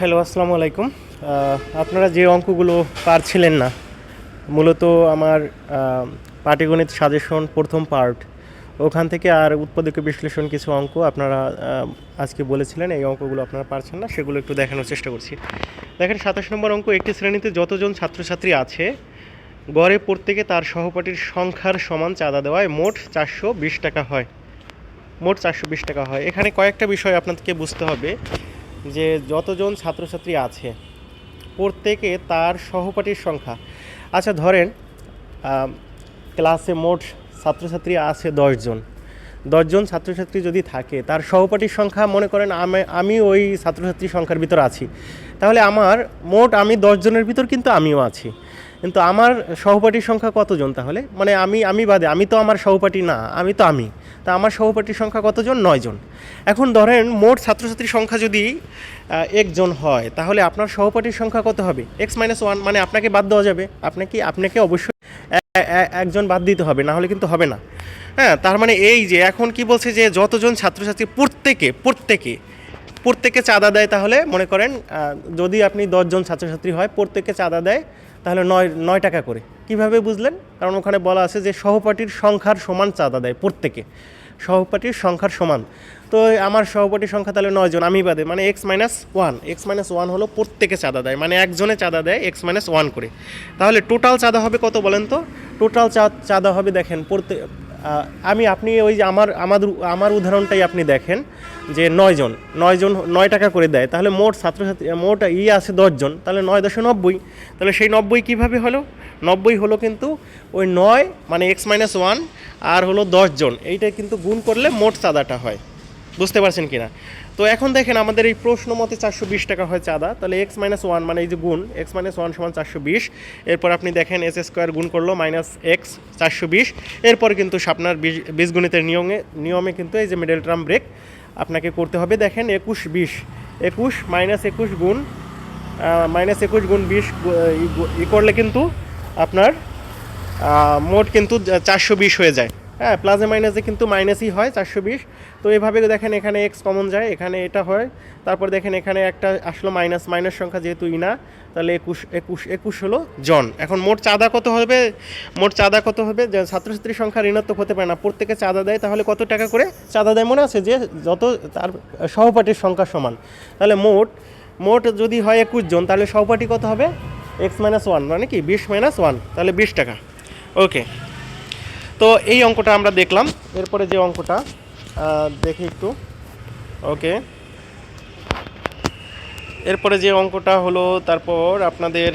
Hello, আসসালামু আলাইকুম। আপনারা যে অঙ্কগুলো পারছিলেন না, মূলত আমার পাটিগণিত সাজেশন প্রথম পার্ট ওখান থেকে আর উৎপাদক বিশ্লেষণ কিছু অঙ্ক আপনারা আজকে বলেছিলেন, এই অঙ্কগুলো আপনারা পারছেন না, সেগুলো একটু দেখানোর চেষ্টা করছি। দেখেন, সাতাশ নম্বর অঙ্ক, একটি শ্রেণীতে যতজন ছাত্রছাত্রী আছে, গড়ে প্রত্যেকে তার সহপাঠীর সংখ্যার সমান চাঁদা দেওয়ায় মোট চারশো বিশ টাকা হয়। মোট চারশো বিশ টাকা হয়। এখানে কয়েকটা বিষয় আপনাদেরকে বুঝতে হবে। যে যতজন ছাত্রছাত্রী আছে, প্রত্যেকে তার সহপাঠীর সংখ্যা। আচ্ছা ধরেন ক্লাসে মোট ছাত্রছাত্রী আছে দশজন। দশজন ছাত্রছাত্রী যদি থাকে, তার সহপাঠীর সংখ্যা মনে করেন আমি আমি ওই ছাত্রছাত্রীর সংখ্যার ভিতর আছি। তাহলে আমার মোট আমি দশজনের ভিতর কিন্তু আমিও আছি। কিন্তু আমার সহপাঠীর সংখ্যা কতজন তাহলে? মানে আমি আমি বাদে, আমি তো আমার সহপাঠী না, আমি তো আমি। তা আমার সহপাঠীর সংখ্যা কতজন? নয়জন। এখন ধরেন মোট ছাত্রছাত্রীর সংখ্যা যদি একজন হয়, তাহলে আপনার সহপাঠীর সংখ্যা কত হবে? এক্স মাইনাস ওয়ান মানে আপনাকে বাদ দেওয়া যাবে। আপনাকে আপনাকে অবশ্যই একজন বাদ দিতে হবে না হলে কিন্তু হবে না। হ্যাঁ তার মানে এই যে এখন কি বলছে যে যতজন ছাত্রছাত্রী প্রত্যেকে প্রত্যেকে প্রত্যেকে চাঁদা দেয় তাহলে, মনে করেন যদি আপনি দশজন ছাত্রছাত্রী হয়, প্রত্যেকে চাঁদা দেয় তাহলে নয় নয় টাকা করে। কীভাবে বুঝলেন? কারণ ওখানে বলা আছে যে সহপাঠীর সংখ্যার সমান চাঁদা দেয় প্রত্যেকে। সহপাঠীর সংখ্যার সমান। তো আমার সহপাঠীর সংখ্যা তাহলে নয়জন আমি বাদে মানে x minus one x minus one হলো প্রত্যেকে চাঁদা দেয়। মানে একজনে চাঁদা দেয় এক্স মাইনাস ওয়ান করে। তাহলে টোটাল চাঁদা হবে কত বলেন তো? টোটাল চাঁদা হবে দেখেন প্রত্যেক আমি আপনি ওই যে আমার আমাদের আমার উদাহরণটাই আপনি দেখেন যে নয়জন নয়জন নয় টাকা করে দেয়। তাহলে মোট ছাত্রছাত্রী, মোট ই আছে দশজন তাহলে নয় দশে নব্বই। তাহলে সেই নব্বই কীভাবে হলো? নব্বই হলো কিন্তু ওই নয় মানে এক্স মাইনাস ওয়ান আর হলো দশজন এইটা কিন্তু গুণ করলে মোট চাঁদাটা হয়। বুঝতে পারছেন কিনা? তো এখন দেখেন আমাদের এই প্রশ্ন মতে চারশো বিশ টাকা হয় চাঁদা তাহলে এক্স মাইনাস ওয়ান মানে এই যে গুণ এক্স মাইনাস ওয়ান সমান চারশো বিশ। এরপর আপনি দেখেন এস স্কোয়ার গুণ করল মাইনাস এক্স চারশো বিশ। এরপর কিন্তু আপনার বীজ- বীজগণিতের নিয়মে নিয়মে কিন্তু এই যে মিডল টার্ম ব্রেক আপনাকে করতে হবে। দেখেন একুশ বিশ, একুশ মাইনাস একুশ গুণ মাইনাস একুশ গুণ বিশ ই করলে কিন্তু আপনার মোট কিন্তু চারশো বিশ হয়ে যায়। হ্যাঁ প্লাসে মাইনাসে কিন্তু মাইনাসই হয়, চারশো বিশ। তো এভাবে দেখেন এখানে এক্স কমন যায়, এখানে এটা হয়। তারপর দেখেন এখানে একটা আসলো মাইনাস মাইনাস সংখ্যা যেহেতু ইনা তাহলে একুশ একুশ একুশ হলো জন। এখন মোট চাঁদা কত হবে? মোট চাঁদা কত হবে? ছাত্রছাত্রীর সংখ্যা ঋণাত্মক হতে পারে না। প্রত্যেকে চাঁদা দেয়, তাহলে কত টাকা করে? চাঁদা দেয় মনে আছে যে যত তার সহপাঠীর সংখ্যা সমান। তাহলে মোট মোট যদি হয় একুশ জন, তাহলে সহপাঠী কত হবে? এক্স মাইনাস ওয়ান মানে কি? বিশ মাইনাস ওয়ান তাহলে বিশ টাকা। ওকে তো এই অঙ্কটা আমরা দেখলাম। এরপরে যে অঙ্কটা দেখি একটু। ওকে এরপরে যে অঙ্কটা হলো, তারপর আপনাদের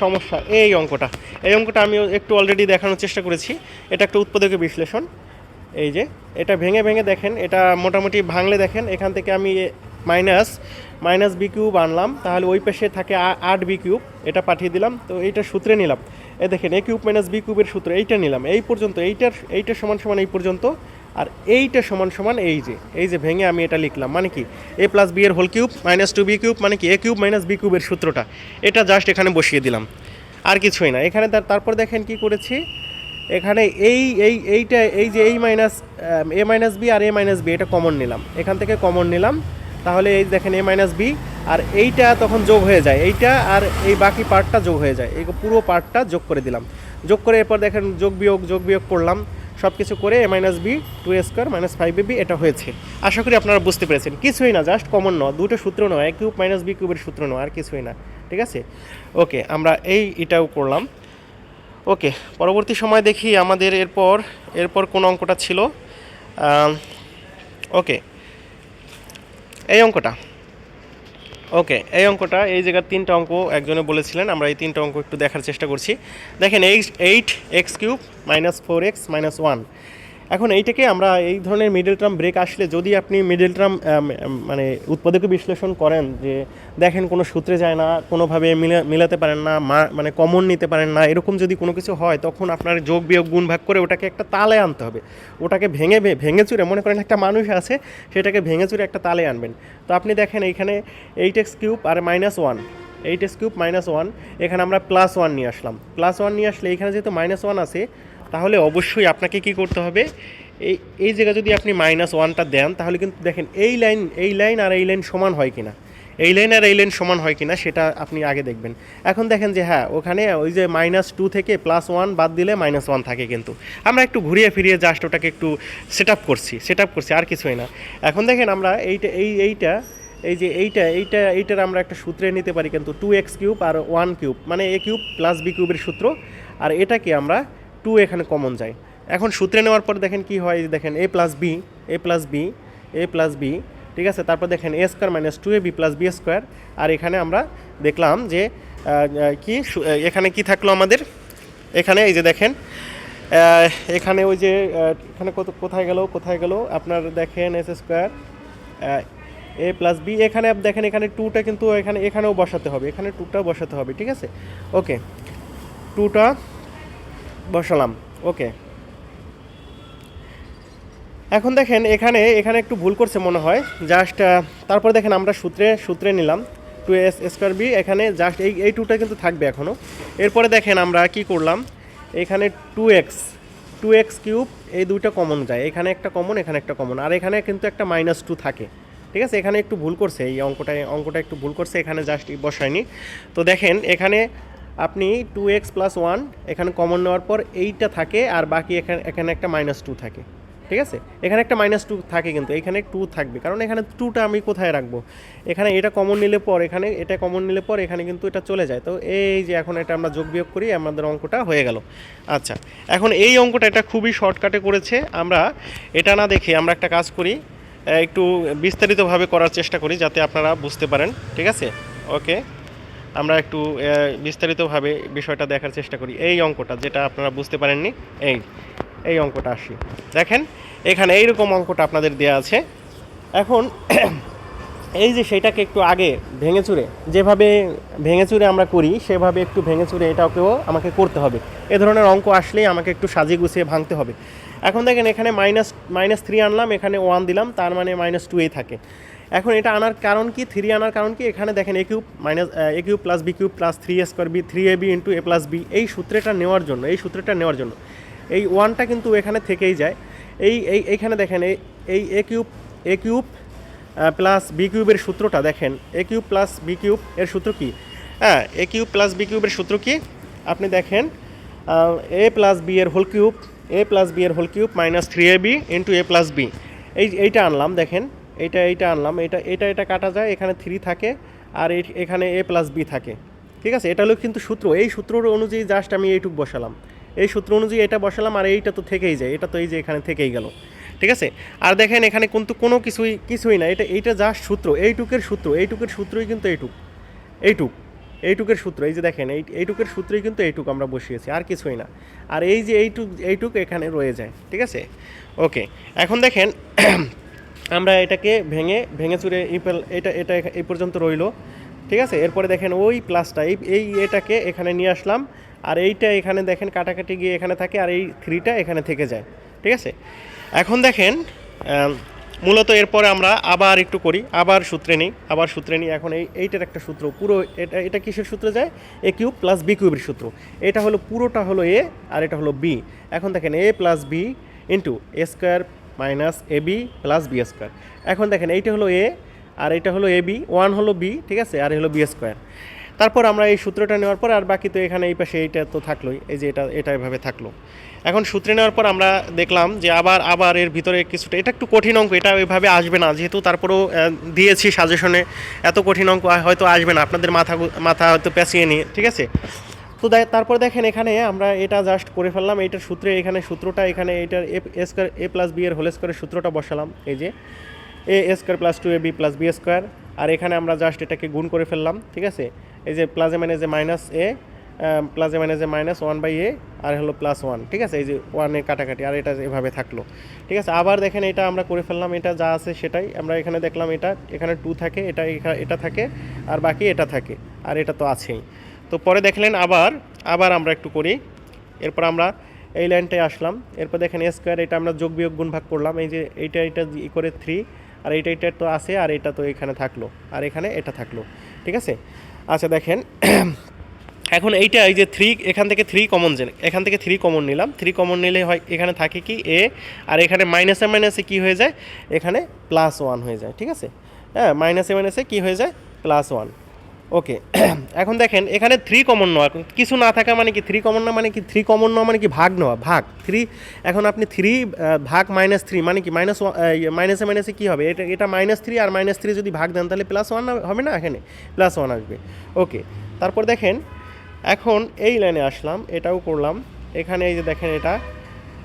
সমস্যা, এই অঙ্কটা। এই অঙ্কটা আমি একটু অলরেডি দেখানোর চেষ্টা করেছি। এটা একটা উৎপাদকের বিশ্লেষণ। এই যে, এটা ভেঙে ভেঙে দেখেন, এটা মোটামুটি ভাঙলে দেখেন, এখান থেকে আমি মাইনাস মাইনাস বি কিউব আনলাম। তাহলে ওই পাশে থাকে আট বি কিউব এটা পাঠিয়ে দিলাম। তো এইটা সূত্রে নিলাম। এই দেখেন এ কিউব মাইনাস বি কিউবের সূত্র, এইটা নিলাম। এই পর্যন্ত এইটার, এইটা সমান সমান এই পর্যন্ত, আর এইটা সমান সমান এই যে এই যে ভেঙে আমি এটা লিখলাম। মানে কি? এ প্লাস বি এর whole cube minus two b cube মানে কি? এ কিউব মাইনাস বি কিউবের সূত্রটা। এটা জাস্ট এখানে বসিয়ে দিলাম। আর কিছুই না। এখানে তার- তারপর দেখেন কি করেছি? এখানে এই এই, এইটা, এই যে এই মাইনাস এ মাইনাস বি আর এ মাইনাস বি এটা কমন নিলাম। এখান থেকে কমন নিলাম। তাহলে এই দেখেন এ মাইনাস বি আর এইটা তখন যোগ হয়ে যায়। এইটা আর এই বাকি পার্টটা যোগ হয়ে যায়। এই পুরো পার্টটা যোগ করে দিলাম। যোগ করে এরপর দেখেন যোগ বিয়োগ যোগ বিয়োগ করলাম। সব কিছু করে a minus b two a square minus five b এটা হয়েছে। আশা করি আপনারা বুঝতে পেরেছেন। কিছুই না জাস্ট কমন নয়। দুটো সূত্র নয়। কিউব মাইনাস বি কিউবের সূত্র নয়, আর কিছুই না। ঠিক আছে? ওকে আমরা এই এটাও করলাম। ওকে পরবর্তী সময় দেখি আমাদের এরপর এরপর কোন অঙ্কটা ছিল? ওকে এই অঙ্কটা। ওকে, এই অঙ্কটা, এই জায়গার তিনটা অঙ্ক একজনে বলেছিলেন, আমরা এই তিনটা অঙ্ক একটু দেখার চেষ্টা করছি। দেখেন eight eight x cube minus four x minus one. এখন এইটাকে আমরা এই ধরনের মিডল টার্ম ব্রেক আসলে যদি আপনি মিডল টার্ম মানে উৎপাদকে বিশ্লেষণ করেন যে দেখেন কোনো সূত্রে যায় না, কোনোভাবে মিলা, মিলাতে পারেন না মানে কমন নিতে পারেন না, এরকম যদি কোনো কিছু হয়, তখন আপনার যোগ বিয়োগ গুণ ভাগ করে ওটাকে একটা তালে আনতে হবে। ওটাকে ভেঙে ভেঙে চুরে, মনে করেন একটা মানুষ আছে, সেটাকে ভেঙে চুরে একটা তালে আনবেন। তো আপনি দেখেন এইখানে এইট এক্স কিউব আর minus one eight x cube minus one এখানে আমরা প্লাস ওয়ান নিয়ে আসলাম। প্লাস ওয়ান নিয়ে আসলে এখানে যেহেতু মাইনাস ওয়ান আছে তাহলে অবশ্যই আপনাকে কি করতে হবে? এই এই জায়গায় যদি আপনি মাইনাস ওয়ানটা দেন, তাহলে কিন্তু দেখেন এই লাইন এই লাইন আর এই লাইন সমান হয় কিনা? এই লাইন আর এই লাইন সমান হয় কিনা সেটা আপনি আগে দেখবেন। এখন দেখেন যে হ্যাঁ ওখানে ওই যে মাইনাস টু থেকে প্লাস ওয়ান বাদ দিলে মাইনাস ওয়ান থাকে কিন্তু। আমরা একটু ঘুরিয়ে ফিরিয়ে জাস্ট ওটাকে একটু সেট আপ করছি সেট আপ করছি, আর কিছুই না। এখন দেখেন আমরা এইটা, এই এইটা, এই যে এইটা এইটা, এইটার আমরা একটা সূত্রে নিতে পারি কিন্তু টু এক্স কিউব আর ওয়ান কিউব মানে এ কিউব প্লাস বি কিউবের সূত্র। আর এটাকে আমরা টু এখানে কমন যায়। এখন সূত্রে নেওয়ার পর দেখেন কি হয়, দেখেন a plus b a plus b a plus b ঠিক আছে? তারপর দেখেন a square minus two a b plus b square আর এখানে আমরা দেখলাম যে কি এখানে কি থাকল আমাদের? এখানে এই যে দেখেন এখানে ওই যে এখানে কত, কোথায় গেল কোথায় গেল? আপনার দেখেন s square a plus b এখানে দেখেন এখানে টুটা কিন্তু এখানে, এখানেও বসাতে হবে, এখানে টুটাও বসাতে হবে, ঠিক আছে? ওকে টুটা বসালাম, ওকে। এখন দেখেন এখানে এখানে একটু ভুল করছে মনে হয় জাস্ট তারপর দেখেন আমরা সূত্রে সূত্রে নিলাম টু এস স্কোয়ার বি এখানে জাস্ট এই এই টুটা কিন্তু থাকবে এখনও এরপরে দেখেন আমরা কি করলাম, এখানে two x two x cube এই দুইটা কমন যায়, এখানে একটা কমন এখানে একটা কমন আর এখানে কিন্তু একটা মাইনাস টু থাকে, ঠিক আছে? এখানে একটু ভুল করছে, এই অঙ্কটা অঙ্কটা একটু ভুল করছে, এখানে জাস্ট বসায়নি। তো দেখেন, এখানে আপনি টু এক্স প্লাস ওয়ান এখানে কমন নেওয়ার পর এইটা থাকে আর বাকি এখানে এখানে একটা মাইনাস টু থাকে। ঠিক আছে? এখানে একটা মাইনাস টু থাকে কিন্তু, এখানে টু থাকবে। কারণ এখানে টুটা আমি কোথায় রাখব? এখানে এটা কমন নিলে পর, এখানে এটা কমন নিলে পর, এখানে কিন্তু এটা চলে যায়। তো এই যে এখন এটা আমরা যোগ বিয়োগ করি, আমাদের অঙ্কটা হয়ে গেল। আচ্ছা এখন এই অঙ্কটা এটা খুবই শর্টকাটে করেছে। আমরা এটা না দেখে আমরা একটা কাজ করি একটু বিস্তারিতভাবে করার চেষ্টা করি, যাতে আপনারা বুঝতে পারেন। ঠিক আছে? ওকে আমরা একটু বিস্তারিতভাবে বিষয়টা দেখার চেষ্টা করি। এই অঙ্কটা, যেটা আপনারা বুঝতে পারেননি, এই এই অঙ্কটা আসি। দেখেন, এখানে এইরকম অঙ্কটা আপনাদের দেওয়া আছে। এখন, এই যে সেটাকে একটু আগে ভেঙে চুরে, যেভাবে ভেঙে চুরে আমরা করি, সেভাবে একটু ভেঙে চুরে এটাকেও আমাকে করতে হবে। এ ধরনের অঙ্ক আসলেই আমাকে একটু সাজিয়ে গুছিয়ে ভাঙতে হবে। এখন দেখেন, এখানে মাইনাস মাইনাস থ্রি আনলাম, এখানে ওয়ান দিলাম, তার মানে মাইনাস টু এই থাকে। এখন এটা আনার কারণ কি? থ্রি আনার কারণ কি? এখানে দেখেন a cube minus a cube plus b cube plus three square b three a b into a plus b এই সূত্রেটা নেওয়ার জন্য, এই সূত্রেটা নেওয়ার জন্য, এই ওয়ানটা কিন্তু এখানে থেকেই যায়, এই এই, এইখানে দেখেন, এই এই a cube a cube plus b কিউবের সূত্রটা দেখেন a cube plus b cube এর সূত্র কি? হ্যাঁ এ কিউব প্লাস বি কিউবের সূত্র কি? আপনি দেখেন এ প্লাস বি এর whole cube a plus b এর whole cube minus three a b into a plus b এই, এইটা আনলাম, দেখেন এইটা এইটা আনলাম, এটা এটা এটা কাটা যায়, এখানে থ্রি থাকে আর এখানে এ প্লাস বি থাকে। ঠিক আছে? এটা হলো কিন্তু সূত্র। এই সূত্র অনুযায়ী জাস্ট আমি এইটুক বসালাম। এই সূত্র অনুযায়ী এটা বসালাম আর এইটা তো থেকেই যায়। এটা তো এই যে এখানে থেকেই গেল। ঠিক আছে? আর দেখেন এখানে কিন্তু কোনো কিছুই কিছুই না। এটা, এইটা জাস্ট সূত্র। এইটুকের সূত্র। এইটুকের সূত্রই কিন্তু এইটুক। এইটুক। এইটুকের সূত্র। এই যে দেখেন, এই, এইটুকের সূত্রই কিন্তু এইটুক আমরা বসিয়েছি। আর কিছুই না। আর এই যে এইটুক এইটুক এখানে রয়ে যায়। ঠিক আছে? ওকে এখন দেখেন আমরা এটাকে ভেঙে ভেঙে চুরে ইপেল এটা এটা এই পর্যন্ত রইল। ঠিক আছে? এরপরে দেখেন ওই প্লাসটা, এই এই এটাকে এখানে নিয়ে আসলাম। আর এইটা এখানে দেখেন কাটাকাটি গিয়ে এখানে থাকে আর এই থ্রিটা এখানে থেকে যায়। ঠিক আছে? এখন দেখেন মূলত এরপরে আমরা আবার একটু করি, আবার সূত্রে নিই, আবার সূত্রে নিই। এখন এই, এইটার একটা সূত্র, পুরো এটা এটা কিসের সূত্রে যায়? এ কিউব প্লাস বি কিউবের সূত্র। এটা হলো পুরোটা হলো এ আর এটা হলো বি। এখন দেখেন a plus b into a square minus a b plus b square. এখন দেখেন, এইটা হলো এ আর এটা হলো এ বি, ওয়ান হলো বি, ঠিক আছে, আর হলো বি স্কোয়ার। তারপর আমরা এই সূত্রটা নেওয়ার পর আর বাকি তো এখানে এই পাশে এইটা তো থাকলোই, এই যে এটা এটা এভাবে থাকল। এখন সূত্রে নেওয়ার পর আমরা দেখলাম যে আবার আবার এর ভিতরে কিছুটা, এটা একটু কঠিন অঙ্ক, এটা ওইভাবে আসবে না, যেহেতু তারপরেও দিয়েছি সাজেশনে, এত কঠিন অঙ্ক হয়তো আসবে না, আপনাদের মাথা মাথা হয়তো পেঁচিয়ে নিয়ে, ঠিক আছে? তো তারপর দেখেন এখানে আমরা এটা জাস্ট করে ফেললাম। এইটার সূত্রে এখানে সূত্রটা, এখানে এটার a square a plus b এর হোল স্কোয়ারের সূত্রটা বসালাম। এই যে, a square plus two a b plus b square আর এখানে আমরা জাস্ট এটাকে গুণ করে ফেললাম, ঠিক আছে? এই যে প্লাজে মাইনাসে মাইনাস এ প্লাজে মাইনাসে মাইনাস ওয়ান বাই এ আর হলো প্লাস ওয়ান ঠিক আছে? এই যে ওয়ানের কাটাকাটি, আর এটা এভাবে থাকল, ঠিক আছে? আবার দেখেন এটা আমরা করে ফেললাম, এটা যা আছে সেটাই। আমরা এখানে দেখলাম এটা, এখানে টু থাকে, এটা এটা থাকে, আর বাকি এটা থাকে, আর এটা তো আছেই। তো পরে দেখলেন আবার আবার আমরা একটু করি। এরপর আমরা এই লাইনটায় আসলাম। এরপর দেখেন স্কোয়ার এটা আমরা যোগ বিয়োগ গুণ ভাগ করলাম। এই যে এইটা এটা ই করে থ্রি আর এইটা এটা তো আছে, আর এটা তো এখানে থাকল, আর এখানে এটা থাকল। ঠিক আছে? আচ্ছা দেখেন। এখন এইটা, এই যে থ্রি এখান থেকে থ্রি কমন যে, এখান থেকে থ্রি কমন নিলাম। থ্রি কমন নিলে হয়, এখানে থাকে কি এ আর এখানে মাইনাসে মাইনাসে কী হয়ে যায়? এখানে প্লাস ওয়ান হয়ে যায়। ঠিক আছে? হ্যাঁ মাইনাসে মাইনাসে কী হয়ে যায়? প্লাস ওয়ান ওকে, এখন দেখেন, এখানে থ্রি কমন নেওয়া কিছু না থাকা মানে কি? থ্রি কমন না মানে কি? থ্রি কমন নেওয়া মানে কি? ভাগ নেওয়া, ভাগ। থ্রি এখন আপনি থ্রি ভাগ মাইনাস থ্রি মানে কি? মাইনাস মাইনাসে মাইনাসে কী হবে? এটা এটা মাইনাস থ্রি আর মাইনাস থ্রি যদি ভাগ দেন, তাহলে প্লাস ওয়ান হবে না এখানে? প্লাস ওয়ান আসবে। ওকে, তারপর দেখেন, এখন এই লাইনে আসলাম, এটাও করলাম। এখানে এই যে দেখেন এটা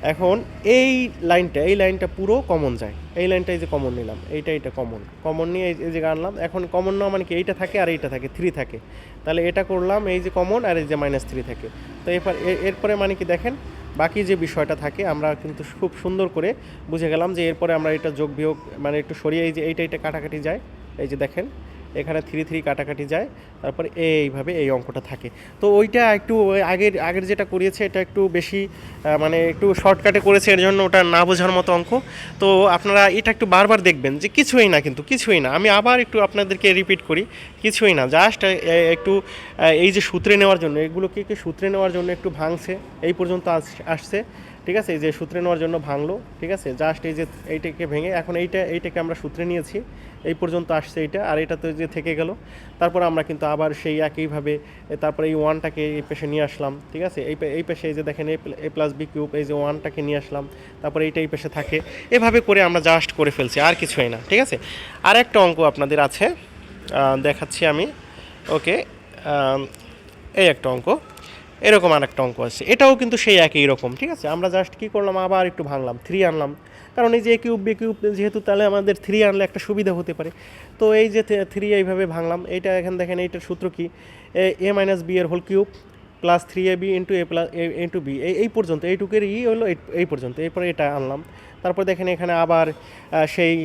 এখন এই লাইনটা এই লাইনটা পুরো কমন যায়। এই লাইনটা এই যে কমন নিলাম, এইটা এইটা কমন কমন নিয়ে এই যে আনলাম এখন কমন নেওয়া মানে কি, এইটা থাকে আর এইটা থাকে থ্রি থাকে। তাহলে এটা করলাম, এই যে কমন আর এই যে মাইনাস থ্রি থাকে। তো এরপর এরপরে মানে কি দেখেন, বাকি যে বিষয়টা থাকে, আমরা কিন্তু খুব সুন্দর করে বুঝে গেলাম যে এরপরে আমরা এটা যোগ বিয়োগ মানে একটু সরিয়ে এই যে এইটা এইটা কাটাকাটি যায়। এই যে দেখেন এখানে থ্রি থ্রি কাটাকাটি যায়, তারপরে এইভাবে এই অঙ্কটা থাকে। তো ওইটা একটু আগের আগের যেটা করিয়েছে, এটা একটু বেশি মানে একটু শর্টকাটে করেছে, এর জন্য ওটা না বোঝার মতো অঙ্ক। তো আপনারা এটা একটু বারবার দেখবেন যে কিছুই না কিন্তু, কিছুই না। আমি আবার একটু আপনাদেরকে রিপিট করি, কিছুই না। জাস্ট একটু এই যে সূত্রে নেওয়ার জন্য, এগুলোকে সূত্রে নেওয়ার জন্য একটু ভাঙছে, এই পর্যন্ত আস- আসছে। ঠিক আছে? এই যে সূত্রে নেওয়ার জন্য ভাঙলো, ঠিক আছে? জাস্ট এই যে এইটাকে ভেঙে এখন এইটা, এইটাকে আমরা সূত্রে নিয়েছি। এই পর্যন্ত আসছে এইটা, আর এটা তো যে থেকে গেল। তারপর আমরা কিন্তু আবার সেই একইভাবে তারপরে এই ওয়ানটাকে এই পেশে নিয়ে আসলাম, ঠিক আছে? এই এই পেশে এই যে দেখেন এ প্লাস বি কিউব এই যে ওয়ানটাকে নিয়ে আসলাম। তারপরে এইটা এই পেশে থাকে। এভাবে করে আমরা জাস্ট করে ফেলছি, আর কিছুই না, ঠিক আছে? আর একটা অঙ্ক আপনাদের আছে দেখাচ্ছি আমি। ওকে এই একটা অঙ্ক। এরকম আর একটা অঙ্ক আছে। এটাও কিন্তু সেই একই রকম, ঠিক আছে? আমরা জাস্ট কী করলাম? আবার একটু ভাঙলাম থ্রি আনলাম। কারণ এই যে কিউব বি কিউব যেহেতু তাহলে আমাদের থ্রি আনলে একটা সুবিধা হতে পারে। তো এই যে থ্রি এইভাবে ভাঙলাম, এইটা এখন দেখেন, এইটার সূত্র কি? এ মাইনাস বি এর whole cube plus three a b into a plus a into b এই এই পর্যন্ত, এইটুকের ই হলো এই পর্যন্ত, এরপরে এটা আনলাম। তারপর দেখেন এখানে আবার সেই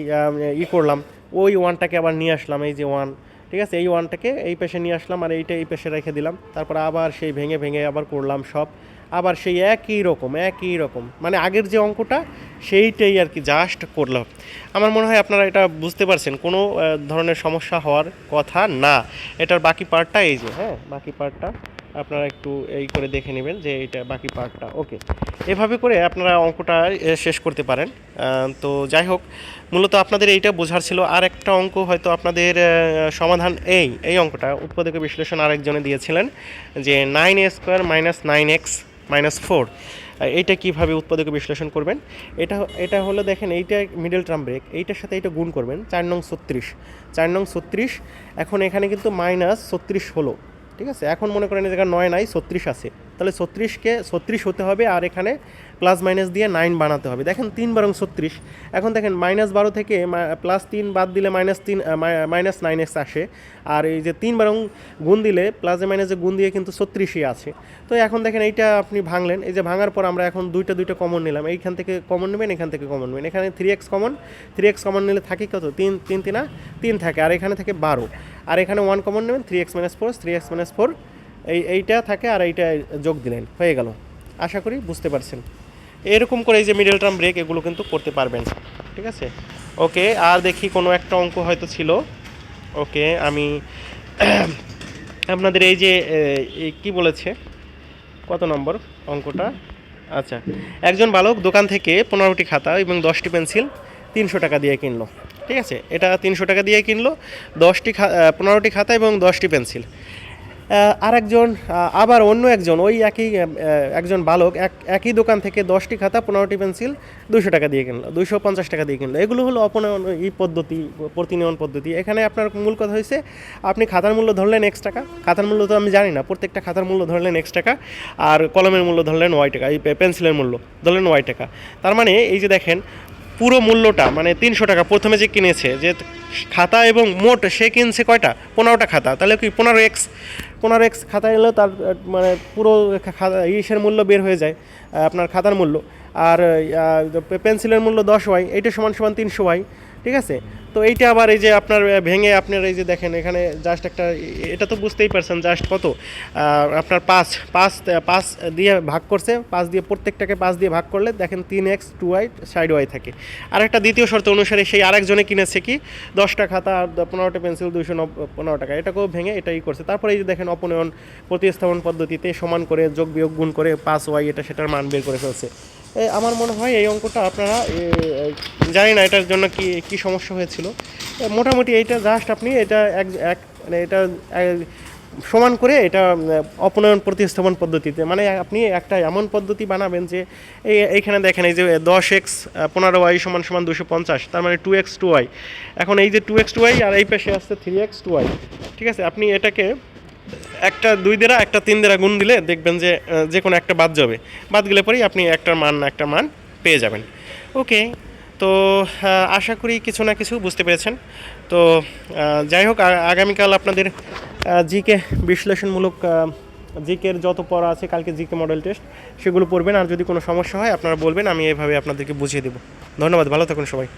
ই করলাম, ওই ওয়ানটাকে আবার নিয়ে আসলাম, এই যে ওয়ান ঠিক আছে, এই ওয়ানটাকে এই পেশে নিয়ে আসলাম আর এইটা এই পেশে রেখে দিলাম। তারপর আবার সেই ভেঙে ভেঙে আবার করলাম সব। আবার সেই একই রকম একই রকম। মানে আগের যে অঙ্কটা, সেইটাই আর কি জাস্ট করলাম। আমার মনে হয় আপনারা এটা বুঝতে পারছেন, কোনো ধরনের সমস্যা হওয়ার কথা না। এটার বাকি পার্টটা এই যে হ্যাঁ বাকি পার্টটা আপনারা একটু এই করে দেখে নেবেন যে এটা বাকি পার্টটা, ওকে। এভাবে করে আপনারা অঙ্কটা শেষ করতে পারেন। তো যাই হোক, মূলত আপনাদের এইটা বোঝার ছিল। আর একটা অঙ্ক হয়তো আপনাদের সমাধান এই এই অঙ্কটা উৎপাদক বিশ্লেষণ আরেকজনে দিয়েছিলেন যে nine a square minus nine x minus four. এইটা কীভাবে উৎপাদক বিশ্লেষণ করবেন? এটা এটা হলো দেখেন, এইটা মিডল টার্ম ব্রেক, এইটার সাথে এটা গুণ করবেন, চার নং ছত্রিশ। চার নং ছত্রিশ, এখন এখানে কিন্তু মাইনাস ছত্রিশ হলো। ঠিক আছে? এখন মনে করেন এই জায়গায় নয় নাই ছত্রিশ আছে। তাহলে ছত্রিশকে ছত্রিশ হতে হবে আর এখানে প্লাস মাইনাস দিয়ে নাইন বানাতে হবে। দেখেন তিন বারং ছত্রিশ। এখন দেখেন মাইনাস বারো থেকে প্লাস তিন বাদ দিলে মাইনাস তিন মাইনাস নাইন এক্স আসে। আর এই যে তিন বারং গুণ দিলে প্লাসে মাইনাসে গুণ দিয়ে কিন্তু ছত্রিশই আছে। তো এখন দেখেন এইটা আপনি ভাঙলেন। এই যে ভাঙার পর আমরা এখন দুইটা দুইটা কমন নিলাম। এইখান থেকে কমন নেবেন, এখান থেকে কমন নেবেন। এখানে three x common three x common নিলে থাকে কত? তিন তিন, তিনা তিন থাকে। আর এখানে থাকে বারো। আর এখানে ওয়ান কমন নেবেন three x minus four three x minus four এই, এইটা থাকে আর এইটা যোগ দিলেন, হয়ে গেল। আশা করি বুঝতে পারছেন। এরকম করে এই যে মিডল টার্ম ব্রেক এগুলো কিন্তু করতে পারবেন। ঠিক আছে? ওকে, আর দেখি কোনো একটা অঙ্ক হয়তো ছিল। ওকে, আমি আপনাদের এই যে কি বলেছে? কত নম্বর অঙ্কটা? আচ্ছা একজন বালক দোকান থেকে পনেরোটি খাতা এবং দশটি পেন্সিল তিনশো টাকা দিয়ে কিনলো। ঠিক আছে? এটা তিনশো টাকা দিয়ে কিনলো, দশটি খা পনেরোটি খাতা এবং দশটি পেন্সিল। আর একজন আবার অন্য একজন, ওই একই একজন বালক এক, একই দোকান থেকে দশটি খাতা, পনেরোটি পেন্সিল দুশো টাকা দিয়ে কিনলো দুশো পঞ্চাশ টাকা দিয়ে কিনলো। এগুলো হলো অপনয়ন এই পদ্ধতি, প্রতিনিয়ন পদ্ধতি। এখানে আপনার মূল কথা হয়েছে আপনি খাতার মূল্য ধরলেন এক্স টাকা। খাতার মূল্য তো আমি জানি না, প্রত্যেকটা খাতার মূল্য ধরলেন এক্স টাকা, আর কলমের মূল্য ধরলেন ওয়াই টাকা, এই পেন্সিলের মূল্য ধরলেন ওয়াই টাকা। তার মানে এই যে দেখেন, পুরো মূল্যটা মানে তিনশো টাকা প্রথমে যে কিনেছে, যে খাতা এবং মোট সে কিনছে কয়টা? পনেরোটা খাতা। তাহলে কি পনেরো এক্স পনেরো এক্স খাতা এলে তার মানে পুরো ইসের মূল্য বের হয়ে যায় আপনার খাতার মূল্য। আর পেন্সিলের মূল্য দশ ওয়াই এইটা সমান সমান তিনশো ওয়াই ঠিক আছে? তো এইটা আবার এই যে আপনার ভেঙে আপনার এই যে দেখেন, এখানে জাস্ট একটা, এটা তো বুঝতেই পারছেন জাস্ট কত। আপনার পাঁচ পাঁচ পাঁচ দিয়ে ভাগ করছে, পাঁচ দিয়ে প্রত্যেকটাকে পাঁচ দিয়ে ভাগ করলে দেখেন তিন x, two y, side y থাকে। আর একটা দ্বিতীয় শর্ত অনুসারে সেই আরেকজনে কিনেছে কি? দশটা খাতা আর পনেরোটা পেন্সিল, দুইশো পনেরো টাকা। এটাকেও ভেঙে এটাই করছে। তারপরে এই যে দেখেন অপনয়ন, প্রতিস্থাপন পদ্ধতিতে সমান করে যোগ বিয়োগ গুণ করে পাঁচ ওয়াই, এটা সেটার মান বের করে ফেলছে। আমার মনে হয় এই অঙ্কটা আপনারা জানি না এটার জন্য কি কি সমস্যা হয়েছিল। মোটামুটি এইটা জাস্ট আপনি এটা এক এক মানে এটা সমান করে এটা অপনয়ন প্রতিস্থাপন পদ্ধতিতে। মানে আপনি একটা এমন পদ্ধতি বানাবেন যে এই এইখানে দেখেন এই যে দশ এক্স পনেরো ওয়াই সমান সমান দুশো পঞ্চাশ, তার মানে টু এক্স টু ওয়াই। এখন এই যে টু এক্স টু ওয়াই আর এই পাশে আসছে থ্রি এক্স টু ওয়াই। ঠিক আছে? আপনি এটাকে একটা দুই দেরা, একটা তিন দেরা গুণ দিলে দেখবেন যে যে কোনো একটা বাদ যাবে। বাদ গেলে পরেই আপনি একটা মান একটা মান পেয়ে যাবেন। ওকে, তো আশা করি কিছু না কিছু বুঝতে পেরেছেন। তো যাই হোক আগামীকাল আপনাদের জিকে বিশ্লেষণমূলক জিকের যত পড়া আছে, কালকে জিকে মডেল টেস্ট, সেগুলো পড়বেন। আর যদি কোনো সমস্যা হয়, আপনারা বলবেন, আমি এভাবে আপনাদেরকে বুঝিয়ে দেবো। ধন্যবাদ, ভালো থাকুন সবাই।